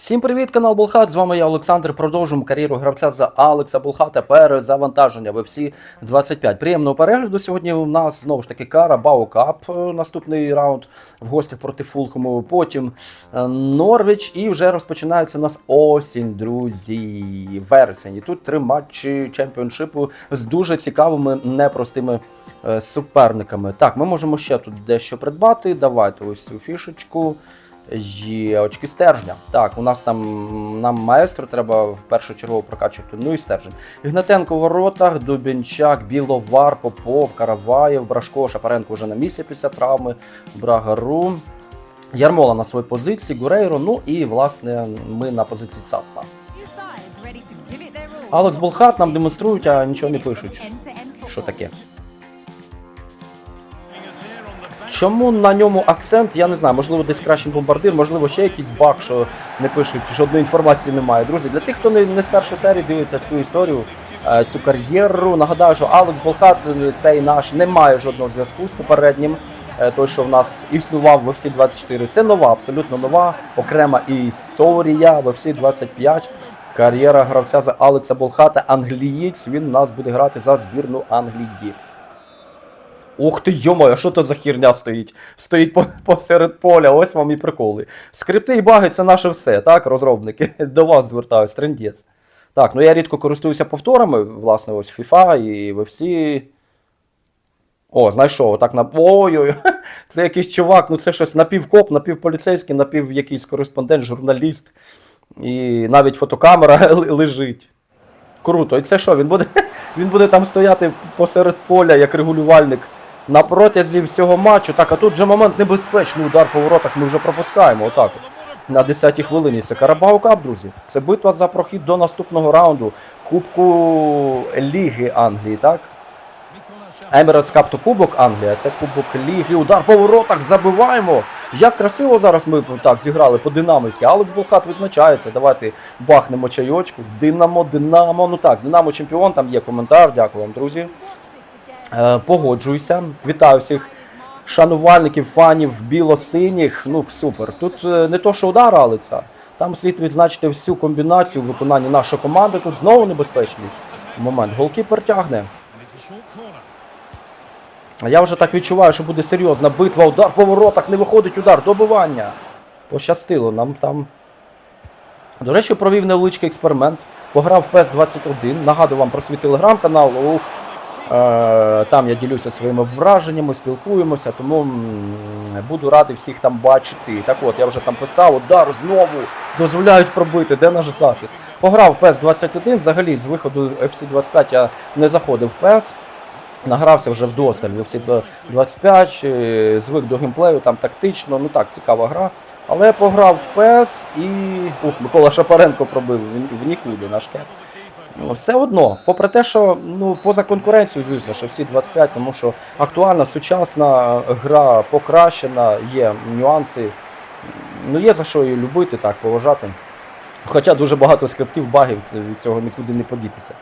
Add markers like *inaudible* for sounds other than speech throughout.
Всім привіт, канал Болхат. З вами я Олександр. Продовжуємо кар'єру гравця за Алекса Болхата. Перезавантаження в всі 25. Приємного перегляду. Сьогодні у нас знову ж таки кара Баукап. Наступний раунд в гостях проти Фулхому. Потім е, Норвіч. І вже розпочинається у нас осінь, друзі. Вересень. І тут три матчі чемпіоншипу з дуже цікавими, непростими е, суперниками. Так, ми можемо ще тут дещо придбати. Давайте ось цю фішечку. Є очки стержня. Так, у нас там нам маестро треба в першу чергу прокачувати. Ну і стержень. Ігнатенко в воротах, Дубінчак, Біловар, Попов, Караваєв, Брашко, Шапаренко вже на місці після травми, Брагару. Ярмола на своїй позиції, Гурейро. Ну і власне ми на позиції ЦАПа. Алекс Болхат нам демонструють, а нічого не пишуть. Що таке? Чому на ньому акцент? Я не знаю, можливо, десь кращий бомбардир, можливо, ще якийсь баг, що не пишуть, жодної інформації немає. Друзі, для тих, хто не, не з першої серії дивиться цю історію, е, цю кар'єру, нагадаю, що Алекс Болхат, е, цей наш, не має жодного зв'язку з попереднім. е, Той, що в нас існував в UFC 24. Це нова, абсолютно нова, окрема історія в UFC 25. Кар'єра гравця за Алекса Болхата, англієць. Він у нас буде грати за збірну Англії. Ух ти, йомо, що то за хірня стоїть? Стоїть посеред поля, ось вам і приколи. Скрипти і баги це наше все, так, розробники. *laughs* До вас звертаюсь, трендець. Так, ну я рідко користуюся повторами, власне, ось FIFA і UFC. О, знайшов, так на. Ой-ой, *laughs* це якийсь чувак, ну це щось напівкоп, напівполіцейський, напів якийсь кореспондент, журналіст. І навіть фотокамера *laughs* лежить. Круто. І це що? Він буде, він буде там стояти посеред поля як регулювальник на протязі всього матчу. Так, а тут вже момент небезпечний удар по воротах ми вже пропускаємо. Отак от. На 10-й хвилині. Це Карабау Кап, друзі. Це битва за прохід до наступного раунду Кубку Ліги Англії, так? Emirates Cup то Кубок Англія, це Кубок Ліги. Удар по воротах забиваємо. Як красиво зараз ми так зіграли по-динамицьки. Алекс Булхат відзначається. Давайте бахнемо чайочку. Динамо, Динамо. Ну так, Динамо чемпіон, там є коментар. Дякую вам, друзі. Е, погоджуюся. Вітаю всіх шанувальників, фанів біло-синіх. Ну, супер. Тут е, не то, що удар Алекса. Там слід відзначити всю комбінацію виконання нашої команди. Тут знову небезпечний момент. Голкіпер тягне. Я вже так відчуваю, що буде серйозна битва. Удар по воротах, не виходить удар, добивання. Пощастило нам там. До речі, провів невеличкий експеримент. Пограв в PES 21. Нагадую вам про свій телеграм-канал. Ух. Е, Там я ділюся своїми враженнями, спілкуємося, тому буду радий всіх там бачити. Так от, я вже там писав, удар знову дозволяють пробити, де наш захист. Пограв в PES 21, взагалі з виходу FC 25 я не заходив в PES. Награвся вже вдосталь в FC 25, е, звик до геймплею, там тактично, ну так, цікава гра. Але пограв в PES і. Ух, Микола Шапаренко пробив в нікуди наш кеп. Ну, Все одно, попри те, що ну, поза конкуренцією, звісно, що всі 25, тому що актуальна, сучасна гра покращена, є нюанси. Ну, є за що її любити, так, поважати. Хоча дуже багато скриптів, багів, від цього нікуди не подітися.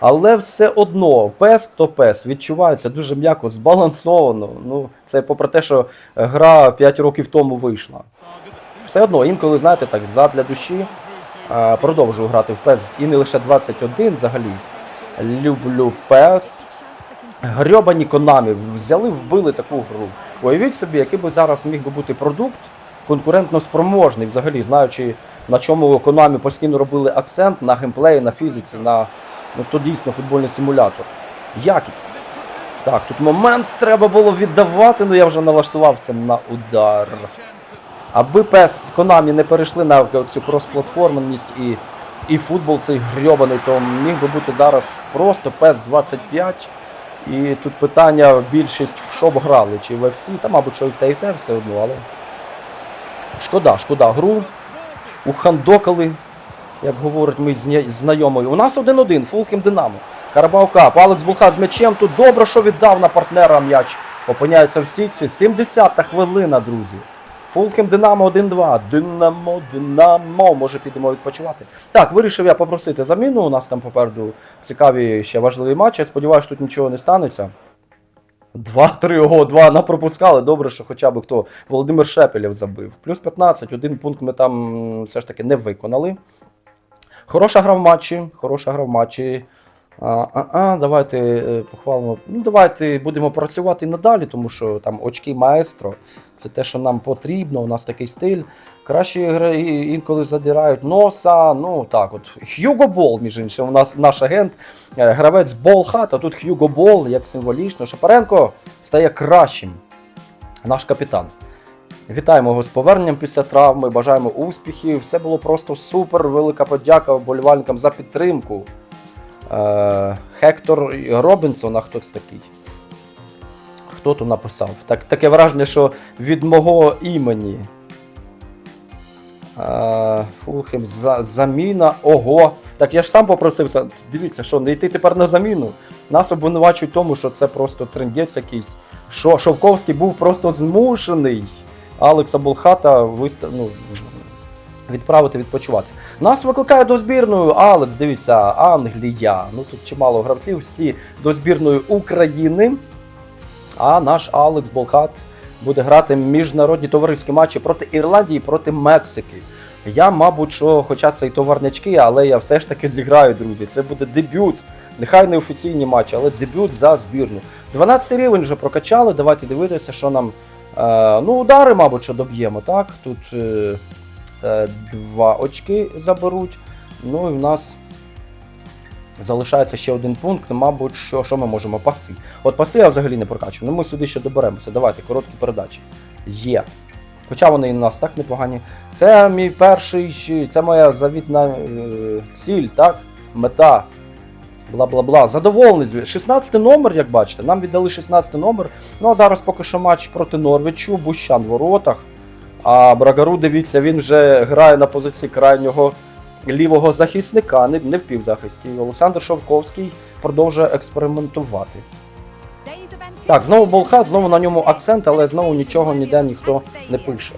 Але все одно, пес то пес, відчувається дуже м'яко, збалансовано. Ну, це попри те, що гра 5 років тому вийшла. Все одно, інколи, знаєте, так, задля душі продовжую грати в PES і не лише 21 взагалі. Люблю PES. Грьобані Конамі взяли, вбили таку гру. Уявіть собі, який би зараз міг би бути продукт конкурентно спроможний, взагалі, знаючи, на чому Konami постійно робили акцент на геймплеї, на фізиці, на ну, то дійсно футбольний симулятор. Якість. Так, тут момент треба було віддавати, але я вже налаштувався на удар. Аби PES Konami не перейшли на цю кросплатформеність і, і футбол цей грьобаний, то міг би бути зараз просто PES 25. І тут питання більшість в що б грали, чи в FC, та, мабуть, що і в те, і те все одно, але. Шкода, шкода гру. Ухандокали, як говорить мій знайомий. У нас 1-1, Фулхем Динамо. Карабау Кап, Алекс Булхат з м'ячем. Тут добре, що віддав на партнера м'яч. Опиняється в Сіксі. 70-та хвилина, друзі. Фулхем Динамо 1-2. Динамо, Динамо. Може підемо відпочивати. Так, вирішив я попросити заміну. У нас там попереду цікаві ще важливі матчі. Я сподіваюся, тут нічого не станеться. 2-3, ого, 2 напропускали. Добре, що хоча б хто Володимир Шепелєв забив. Плюс 15, один пункт ми там все ж таки не виконали. Хороша гра в матчі, хороша гра в матчі. А, а, а, давайте е, похвалимо. Ну, давайте будемо працювати надалі, тому що там очки маестро. Це те, що нам потрібно. У нас такий стиль. Кращі гри інколи задирають носа. Ну так, от Хьюго Бол, між іншим, у нас наш агент, е, гравець Болхат, а тут Хьюго Бол, як символічно. Шапаренко стає кращим. Наш капітан. Вітаємо його з поверненням після травми, бажаємо успіхів. Все було просто супер. Велика подяка вболівальникам за підтримку. Е, Хектор Робінсон, а хто це такий? Хто то написав? Так, таке враження, що від мого імені. Е, Фулхем за, заміна. Ого. Так я ж сам попросився. Дивіться, що не йти тепер на заміну. Нас обвинувачують тому, що це просто трендець якийсь. Що Шовковський був просто змушений Алекса Болхата виста... ну, відправити відпочивати. Нас викликає до збірної Алекс, дивіться, Англія. Ну тут чимало гравців, всі до збірної України. А наш Алекс Болхат буде грати міжнародні товариські матчі проти Ірландії, проти Мексики. Я, мабуть, що, хоча це і товарнячки, але я все ж таки зіграю, друзі. Це буде дебют. Нехай не офіційні матчі, але дебют за збірну. 12 рівень вже прокачали. Давайте дивитися, що нам. Е, ну, удари, мабуть, що доб'ємо, так? Тут е, е, два очки заберуть. Ну і в нас залишається ще один пункт. Мабуть, що, що ми можемо паси. От паси я взагалі не прокачую. Ну ми сюди ще доберемося. Давайте, короткі передачі. Є. Хоча вони і у нас так непогані. Це мій перший, це моя завітна е, ціль, так? Мета. Бла-бла-бла. Задоволений. зві- 16 номер, як бачите, нам віддали 16 номер. Ну а зараз поки що матч проти Норвічу, Бущан в воротах. А Брагару, дивіться, він вже грає на позиції крайнього лівого захисника, не, не в півзахисті. Олександр Шовковський продовжує експериментувати. Так, знову Болхат, знову на ньому акцент, але знову нічого ніде ніхто не пише.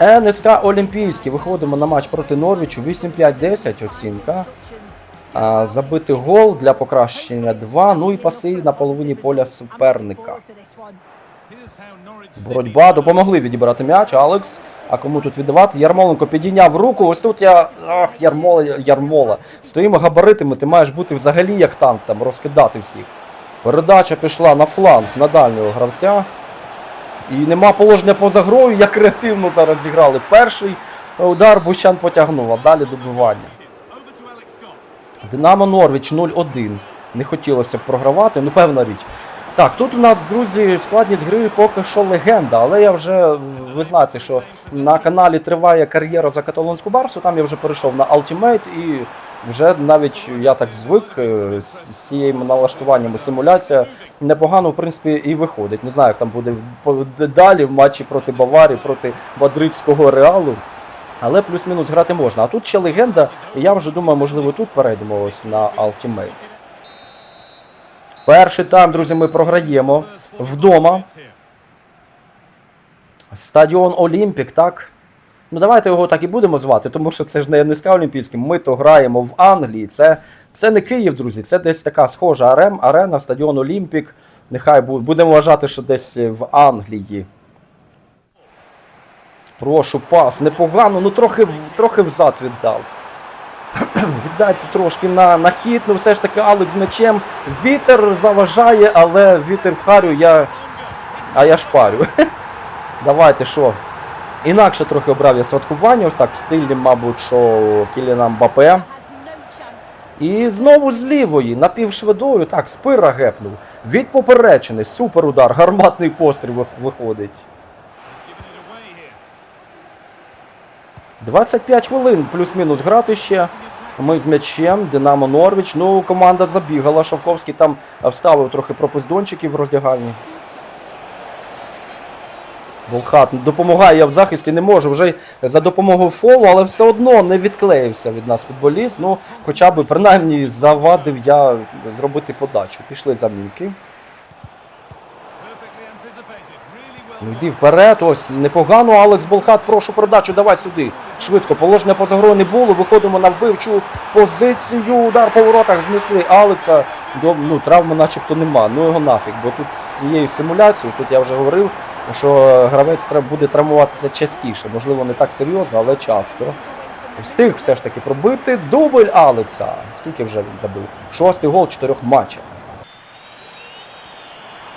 НСК Олімпійський. Виходимо на матч проти Норвічу. 8-5-10 оцінка. А, забити гол для покращення 2. Ну і паси на половині поля суперника. Боротьба допомогли відібрати м'яч. Алекс. А кому тут віддавати? Ярмоленко підійняв руку. Ось тут я. Ах, Ярмола, Ярмола. Стоїмо габаритами, ти маєш бути взагалі як танк, там розкидати всіх. Передача пішла на фланг на дальнього гравця. І нема положення поза грою, як креативно зараз зіграли. Перший удар Бущан потягнув, а далі добивання. Динамо Норвіч 0-1. Не хотілося б програвати, ну певна річ. Так, тут у нас, друзі, складність гри поки що легенда, але я вже, ви знаєте, що на каналі триває кар'єра за каталонську барсу, там я вже перейшов на Ultimate і вже навіть я так звик е, з цією налаштуванням симуляція непогано, в принципі, і виходить. Не знаю, як там буде далі в матчі проти Баварії, проти мадридського реалу. Але плюс-мінус грати можна. А тут ще легенда, і я вже думаю, можливо, тут перейдемо ось на Ultimate. Перший тайм, друзі, ми програємо вдома. Стадіон Олімпік, так? Ну давайте його так і будемо звати, тому що це ж не НСК Олімпійський. Ми то граємо в Англії. Це, це не Київ, друзі. Це десь така схожа арем, арена, стадіон Олімпік. Нехай будемо вважати, що десь в Англії. Прошу, пас, непогано, ну трохи, трохи взад віддав. *clears throat* Віддайте трошки на, на хід, ну все ж таки Алекс з м'ячем. Вітер заважає, але вітер в харю, я. А я шпарю. *laughs* Давайте що? Інакше трохи обрав я святкування, ось так в стилі, мабуть, що Кіліна Мбапе. І знову з лівої, напівшвидою, так, спира гепнув. Від поперечини, супер удар, гарматний постріл виходить. 25 хвилин плюс-мінус грати ще. Ми з м'ячем, Динамо Норвіч. Ну, команда забігала. Шовковський там вставив трохи пропиздончиків в роздягальні. Болхат допомагає я в захисті, не можу. Вже за допомогою фолу, але все одно не відклеївся від нас футболіст. Ну, хоча б принаймні завадив я зробити подачу. Пішли замінки. Ну йди вперед, ось непогано. Алекс Болхат, прошу передачу, давай сюди. Швидко. Положення поза грою не було. Виходимо на вбивчу позицію. Удар по воротах знесли Алекса. Ну, травми начебто нема. Ну його нафіг. Бо тут з цією симуляцією, тут я вже говорив, що гравець треба буде травмуватися частіше. Можливо, не так серйозно, але часто. Встиг все ж таки пробити дубль Алекса. Скільки вже він забив? Шостий гол чотирьох матчах.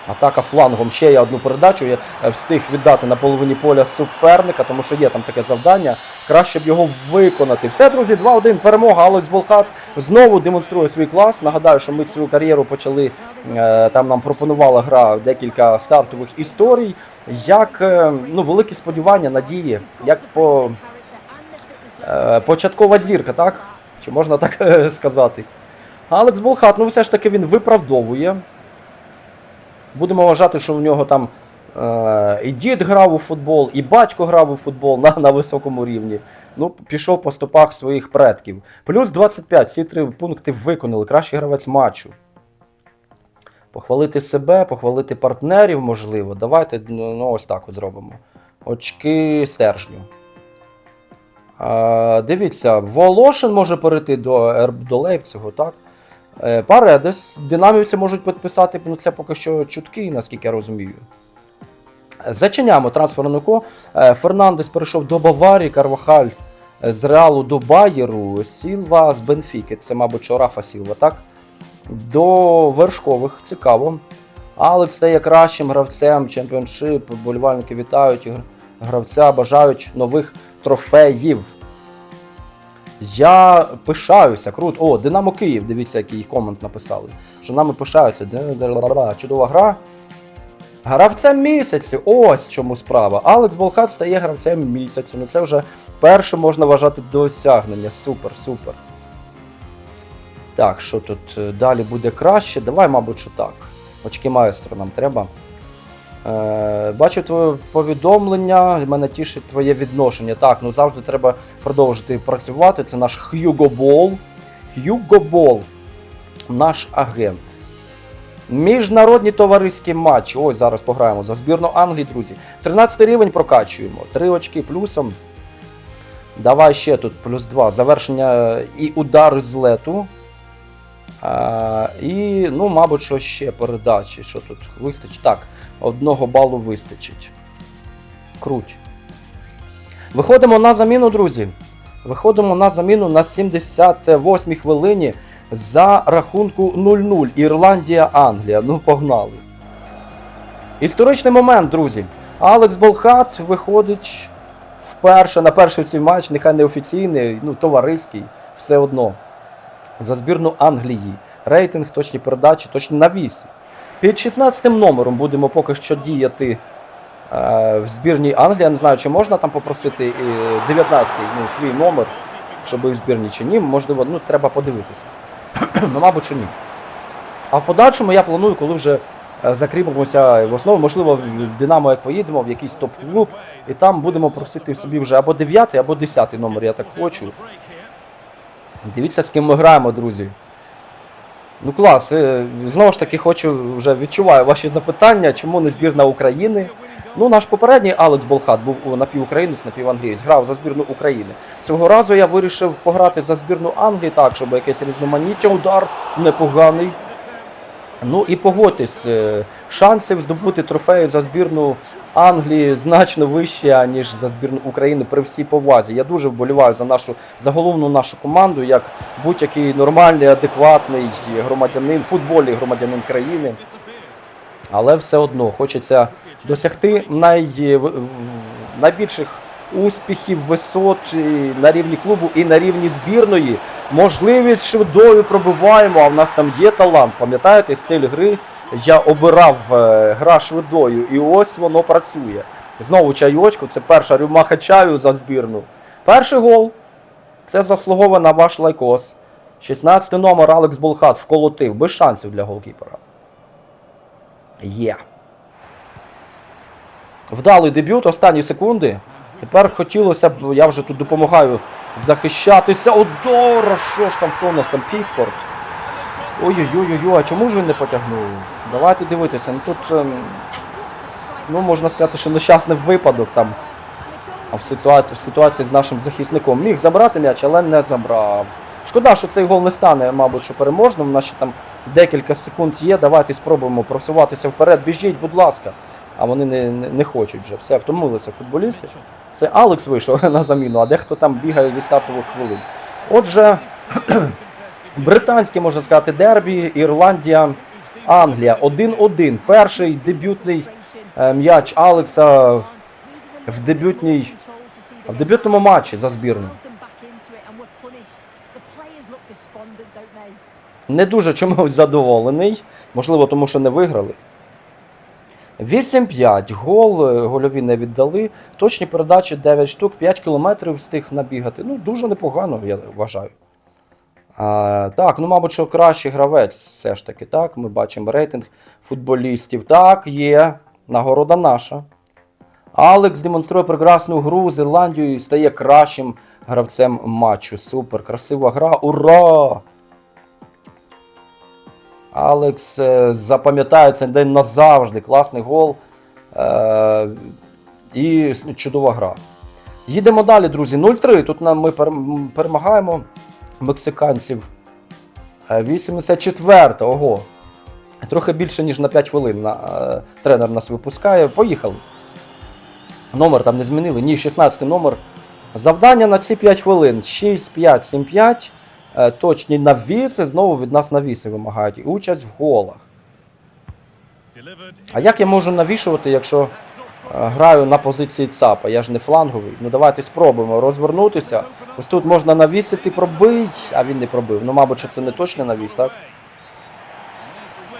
Атака флангом. Ще я одну передачу. Я е, встиг віддати на половині поля суперника, тому що є там таке завдання. Краще б його виконати. Все, друзі, 2-1. Перемога. Алекс Болхат знову демонструє свій клас. Нагадаю, що ми свою кар'єру почали. е, Там нам пропонувала гра декілька стартових історій. Як е, ну, великі сподівання, надії, як по початкова зірка, так? Чи можна так сказати? Алекс Болхат, ну все ж таки він виправдовує. Будемо вважати, що в нього там е, і дід грав у футбол, і батько грав у футбол на, на високому рівні. Ну, пішов по стопах своїх предків. Плюс 25, всі три пункти виконали. Кращий гравець матчу. Похвалити себе, похвалити партнерів, можливо. Давайте ну, ну, ось так от зробимо. Очки Сержню. Е, дивіться, Волошин може перейти до, до Лейпцигу, так? Е, Паредес, динамівці можуть підписати, ну це поки що чутки, наскільки я розумію. Зачиняємо трансферне ко. Е, Фернандес перейшов до Баварії, Карвахаль е, з Реалу до Байеру, Сілва з Бенфіки. Це, мабуть, Рафа Сілва, так? До вершкових, цікаво. Алекс стає кращим гравцем, чемпіоншип, болівальники вітають гравця, бажають нових трофеїв. Я пишаюся, круто. О, Динамо Київ, дивіться, який комент написали. Що нами пишаються. Чудова гра. Гравцем місяцю. Ось в чому справа. Алекс Болхат стає гравцем місяцю. Ну це вже перше можна вважати досягнення. Супер, супер. Так, що тут е, далі буде краще? Давай, мабуть, що так. Очки майстра нам треба. Е, бачу твоє повідомлення, мене тішить твоє відношення. Так, ну завжди треба продовжити працювати. Це наш Х'юго Бол. Х'юго Бол, наш агент. Міжнародні товариські матчі. Ось зараз пограємо за збірну Англії, друзі. 13 рівень прокачуємо. 3 очки плюсом. Давай ще тут плюс 2. Завершення і удар з лету. А, і, ну, мабуть, що ще передачі. Що тут вистачить? Так, одного балу вистачить. Круть. Виходимо на заміну, друзі. Виходимо на заміну на 78-й хвилині за рахунку 0-0. Ірландія, Англія. Ну, погнали. Історичний момент, друзі. Алекс Болхат виходить вперше на перший свій матч, нехай не офіційний, ну, товариський, все одно. За збірну Англії. Рейтинг, точні передачі, точні навіси. Під 16 номером будемо поки що діяти е, в збірній Англії. Я не знаю, чи можна там попросити е, 19-й ну, свій номер, щоб і в збірні чи ні. Можливо, ну, треба подивитися. *clears throat* ну, мабуть, що ні. А в подальшому я планую, коли вже е, закріпимося в основу, можливо, з Динамо як поїдемо в якийсь топ-клуб, і там будемо просити собі вже або 9, або 10 номер, я так хочу. Дивіться, з ким ми граємо, друзі. Ну клас, е, знову ж таки хочу, вже відчуваю ваші запитання, чому не збірна України. Ну, наш попередній Алекс Болхат був напівукраїнець, напіванглієць, грав за збірну України. Цього разу я вирішив пограти за збірну Англії, так, щоб якесь різноманіття, удар непоганий. Ну і погодьтесь, е, шансів здобути трофеї за збірну Англії значно вища ніж за збірну України при всій повазі. Я дуже вболіваю за нашу за головну нашу команду, як будь-який нормальний, адекватний громадянин, футбольний громадянин країни. Але все одно хочеться досягти най, найбільших успіхів, висот на рівні клубу і на рівні збірної. Можливість швидою пробиваємо, а в нас там є талант. Пам'ятаєте, стиль гри я обирав е, гра швидою, і ось воно працює. Знову чайочку, це перша рюмаха чаю за збірну. Перший гол. Це заслуговано ваш лайкос. 16 номер Алекс Болхат вколотив, без шансів для голкіпера. Є. Вдалий дебют, останні секунди. Тепер хотілося б, я вже тут допомагаю захищатися. Одора! Що ж там, хто у нас там Пікфорд? Ой-ой-ой, а чому ж він не потягнув? Давайте дивитися. Ну тут ем, ну можна сказати, що нещасний випадок там в ситуації, в ситуації з нашим захисником. Міг забрати м'яч, але не забрав. Шкода, що цей гол не стане, мабуть, що переможним. У нас ще там декілька секунд є. Давайте спробуємо просуватися вперед. Біжіть, будь ласка. А вони не, не, хочуть вже. Все, втомилися футболісти. Це Алекс вийшов *laughs* на заміну, а дехто там бігає зі стартових хвилин. Отже, *clears throat* британське, можна сказати, дербі, Ірландія, Англія. 1-1. Перший дебютний е, м'яч Алекса в дебютній в дебютному матчі за збірну. Не дуже чомусь задоволений. Можливо, тому що не виграли. 8-5. Гол, е, гольові не віддали. Точні передачі 9 штук, 5 кілометрів встиг набігати. Ну, дуже непогано, я вважаю. А, так, ну, мабуть, що кращий гравець все ж таки. Так, ми бачимо рейтинг футболістів. Так, є. Нагорода наша. Алекс демонструє прекрасну гру з Ірландією і стає кращим гравцем матчу. Супер, красива гра. Ура! Алекс е, запам'ятає цей день назавжди. Класний гол. Е, і чудова гра. Їдемо далі, друзі. 0-3. Тут нам ми перемагаємо мексиканців. Е, 84. Ого. Трохи більше, ніж на 5 хвилин е, тренер нас випускає. Поїхали. Номер там не змінили. Ні, 16 номер. Завдання на ці 5 хвилин. 6, 5, 7, 5. Е, Точні навіси. Знову від нас навіси вимагають. Участь в голах. А як я можу навішувати, якщо е, граю на позиції ЦАПа? Я ж не фланговий. Ну давайте спробуємо розвернутися. Ось тут можна навісити, пробить, а він не пробив. Ну, мабуть, це не точний навіс, так?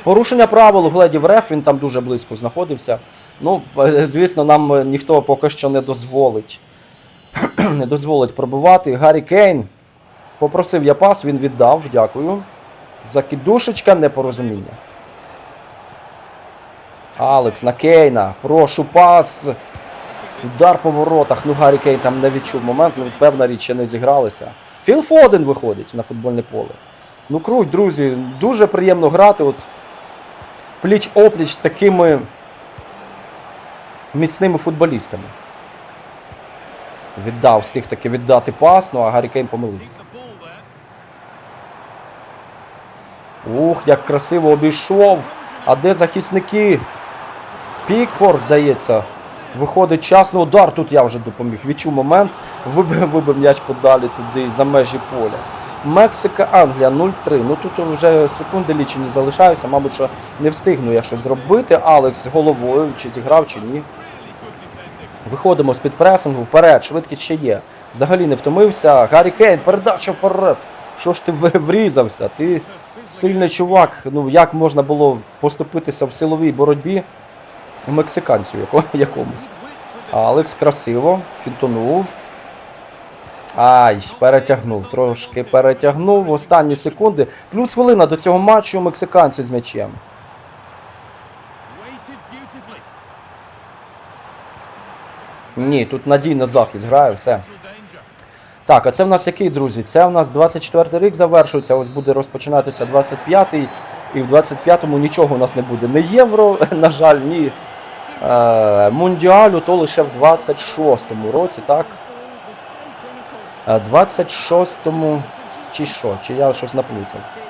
Порушення правил гледів реф, він там дуже близько знаходився. Ну, е, звісно, нам е, ніхто поки що не дозволить. *clears throat* не дозволить пробивати. Гаррі Кейн попросив я пас, він віддав, дякую. Закидушечка, непорозуміння. Алекс на Кейна. Прошу пас. Удар по воротах. Ну, Гаррі Кейн там не відчув момент, ну, певна річ ще не зігралися. Філ Фоден виходить на футбольне поле. Ну, круть, друзі, дуже приємно грати. От пліч опліч з такими міцними футболістами. Віддав, встиг таки віддати пас, ну а Гаррі Кейн помилився. Ух, як красиво обійшов. А де захисники? Пікфорд, здається. Виходить час на удар. Тут я вже допоміг. Відчув момент. Вибив, *laughs* вибив м'яч подалі туди за межі поля. Мексика, Англія 0-3. Ну тут вже секунди лічені залишаються. Мабуть, що не встигну я щось зробити. Алекс головою, чи зіграв, чи ні. Виходимо з-під пресингу, вперед, швидкість ще є. Взагалі не втомився. Гаррі Кейн, передача вперед. Що ж ти *laughs* врізався? Ти сильний чувак. Ну як можна було поступитися в силовій боротьбі мексиканцю якомусь. Алекс красиво, фінтонув. Ай, перетягнув, трошки перетягнув в останні секунди. Плюс хвилина до цього матчу мексиканці з м'ячем. Ні, тут надійно захист грає, все. Так, а це в нас який, друзі? Це в нас 24 рік завершується, ось буде розпочинатися 25-й, і в 25-му нічого у нас не буде. Не євро, *laughs* на жаль, ні е, мундіалю, то лише в 26-му році, так? Е, 26-му чи що? Чи я щось наплутав?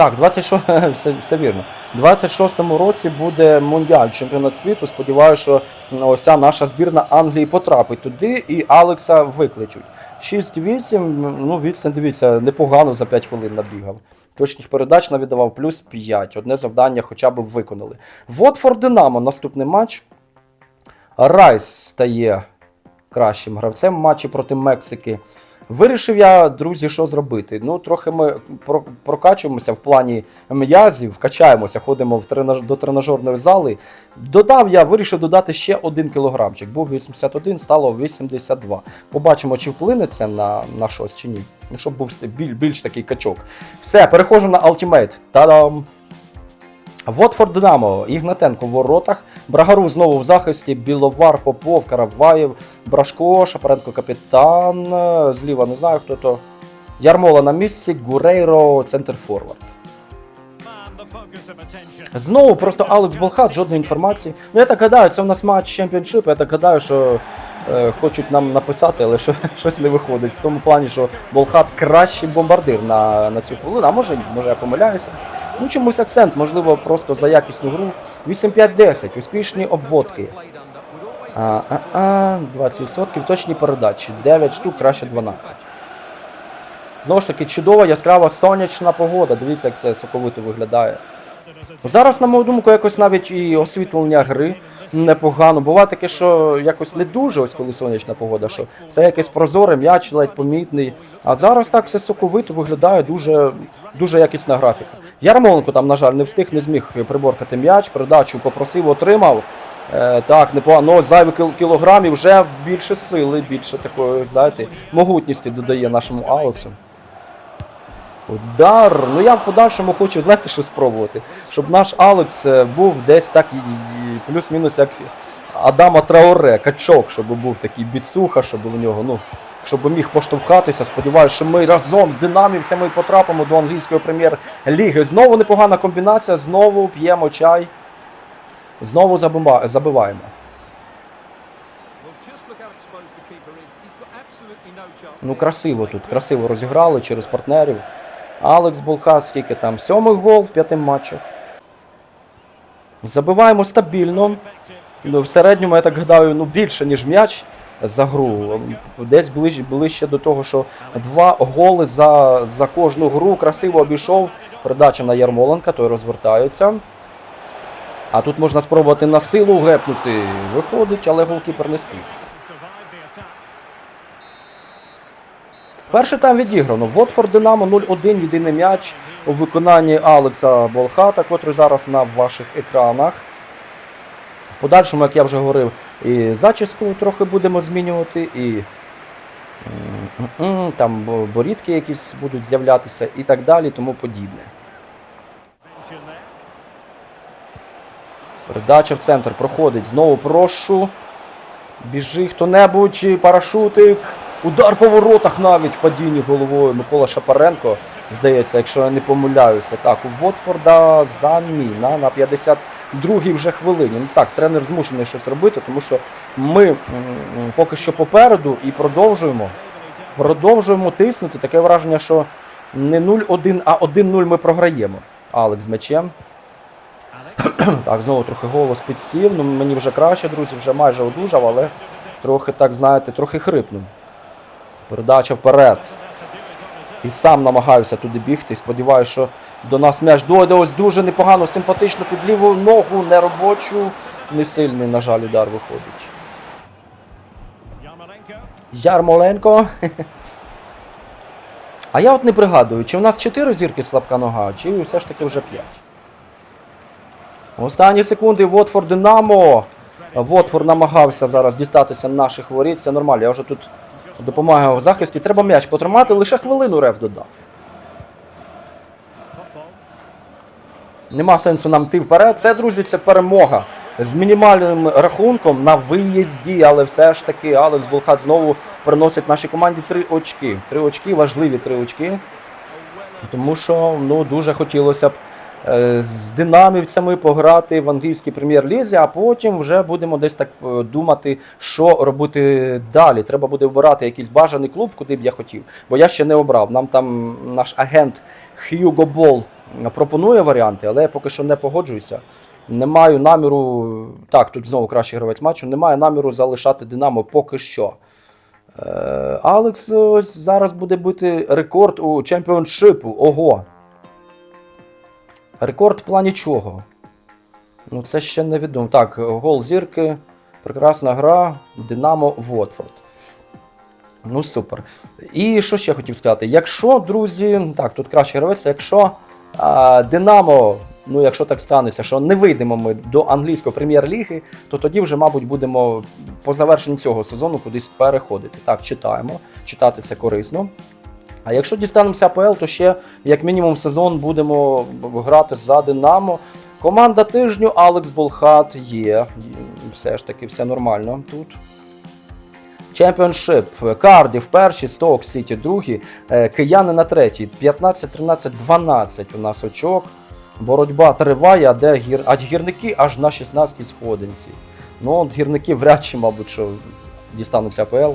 Так, 26, *laughs* все, все вірно. 26-му році буде Мундіаль, чемпіонат світу. Сподіваюся, що ця наша збірна Англії потрапить туди і Алекса викличуть. 6-8, ну відстань, дивіться, непогано за 5 хвилин набігав. Точних передач навідавав плюс 5. Одне завдання хоча б виконали. Watford Динамо, наступний матч. Райс стає кращим гравцем матчі проти Мексики. Вирішив я, друзі, що зробити. Ну, трохи ми про- прокачуємося в плані м'язів, вкачаємося, ходимо в тренаж... до тренажерної зали. Додав я, вирішив додати ще один кілограмчик. Був 81, стало 82. Побачимо, чи вплине це на, на щось чи ні. Ну, щоб був біль, більш такий качок. Все, переходжу на Ultimate. Та-дам! Watford Динамо, Ігнатенко в воротах, Брагару знову в захисті, Біловар, Попов, Караваєв, Брашко, Шапаренко капітан, зліва не знаю хто то. Ярмола на місці, Гурейро, центр форвард. Знову просто Алекс Болхат, жодної інформації. Ну я так гадаю, це у нас матч чемпіоншип, я так гадаю, що е, хочуть нам написати, але що, *laughs* щось не виходить. В тому плані, що Болхат кращий бомбардир на, на цю хвилину, а може може я помиляюся. Ну чомусь акцент, можливо, просто за якісну гру. 8-5-10, успішні обводки. А, а, а, 20%, точні передачі. 9 штук, краще 12. Знову ж таки, чудова, яскрава сонячна погода. Дивіться, як це соковито виглядає. Зараз, на мою думку, якось навіть і освітлення гри непогано. Буває таке, що якось не дуже, ось коли сонячна погода, що це якесь прозоре, м'яч ледь помітний. А зараз так все соковито виглядає, дуже, дуже якісна графіка. Ярмоленко там, на жаль, не встиг, не зміг приборкати м'яч, передачу попросив, отримав. Е, так, непогано, ну, зайві кіл- кілограмів, вже більше сили, більше такої, знаєте, могутності додає нашому Алексу. Удар. Ну я в подальшому хочу, знаєте, що спробувати. Щоб наш Алекс е, був десь так плюс-мінус як Адама Траоре, качок, щоб був такий біцуха, щоб у нього, ну, щоб міг поштовхатися. Сподіваюся, що ми разом з динамівцями потрапимо до англійської прем'єр-ліги. Знову непогана комбінація, знову п'ємо чай, знову забиваємо. Ну, красиво тут, красиво розіграли через партнерів. Алекс Болхат, скільки там? Сьомий гол в п'яти матчах. Забиваємо стабільно. Ну, в середньому, я так гадаю, ну, більше, ніж м'яч за гру. Десь ближче, ближче до того, що два голи за, за кожну гру. Красиво обійшов. Передача на Ярмоленка, той розвертається. А тут можна спробувати на силу гепнути. Виходить, але голкіпер не спів. Перший тайм відіграно. Вотфорд Динамо 0-1, єдиний м'яч у виконанні Алекса Болхата, котрий зараз на ваших екранах. В подальшому, як я вже говорив, і зачіску трохи будемо змінювати, і там борідки якісь будуть з'являтися і так далі, тому подібне. Передача в центр проходить. Знову прошу. Біжи хто-небудь, парашутик. Удар по воротах навіть в падінні головою Микола Шапаренко, здається, якщо я не помиляюся. Так, у Вотфорда заміна на 52-й вже хвилині. Ну так, тренер змушений щось робити, тому що ми поки що попереду і продовжуємо. Продовжуємо тиснути. Таке враження, що не 0-1, а 1-0 ми програємо. Алекс з м'ячем. *clears throat* Так, знову трохи голос підсів. Ну, мені вже краще, друзі, вже майже одужав, але трохи, так знаєте, трохи хрипнув. Передача вперед. І сам намагаюся туди бігти. Сподіваюся, що до нас м'яч дойде. Ось дуже непогано, симпатично під ліву ногу, неробочу. Не сильний, на жаль, удар виходить. Ярмоленко. А я от не пригадую, чи у нас 4 зірки слабка нога, чи все ж таки вже 5. Останні секунди Вотфорд Динамо. Вотфорд намагався зараз дістатися наших воріт. Це нормально. Я вже тут допомагаю в захисті. Треба м'яч потримати, лише хвилину рев додав. Нема сенсу нам йти вперед. Це, друзі, це перемога з мінімальним рахунком на виїзді, але все ж таки Алекс Болхат знову приносить нашій команді три очки. Три очки, важливі три очки. Тому що ну, дуже хотілося б з динамівцями пограти в англійській прем'єр-лізі, а потім вже будемо десь так е, думати, що робити далі. Треба буде обирати якийсь бажаний клуб, куди б я хотів. Бо я ще не обрав. Нам там наш агент Хьюго Бол пропонує варіанти, але я поки що не погоджуюся. Не маю наміру. Так, тут знову кращий гравець матчу. Не маю наміру залишати Динамо поки що. Е, Алекс ось зараз буде бити рекорд у чемпіоншипу. Ого. Рекорд в плані чого? Ну, це ще невідомо. Так, гол зірки, прекрасна гра, Динамо Вотфорд. Ну, супер. І що ще хотів сказати? Якщо, друзі, так, тут краще гравець, якщо а, Динамо, ну якщо так станеться, що не вийдемо ми до англійської прем'єр-ліги, то тоді вже, мабуть, будемо по завершенні цього сезону кудись переходити. Так, читаємо. Читати це корисно. А якщо дістанемося АПЛ, то ще як мінімум сезон будемо грати за Динамо. Команда тижню Алекс Болхат є. Все ж таки, все нормально тут. Чемпіоншип. Кардів перший, Сток Сіті другий, е, Кияни на третій. 15, 13, 12 у нас очок. Боротьба триває, а де гір... а гірники аж на 16-й сходинці. Ну, гірники вряд чи, мабуть, що дістануться АПЛ.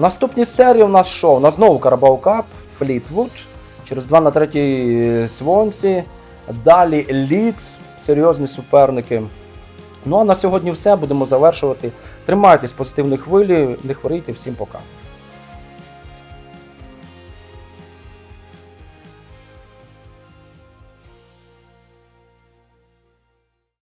Наступні серії у нас що? У нас знову Карабау Кап, Флітвуд. Через 2 на 3 Свонці. Далі Лікс, серйозні суперники. Ну а на сьогодні все. Будемо завершувати. Тримайтесь позитивної хвилі, не хворійте, всім пока.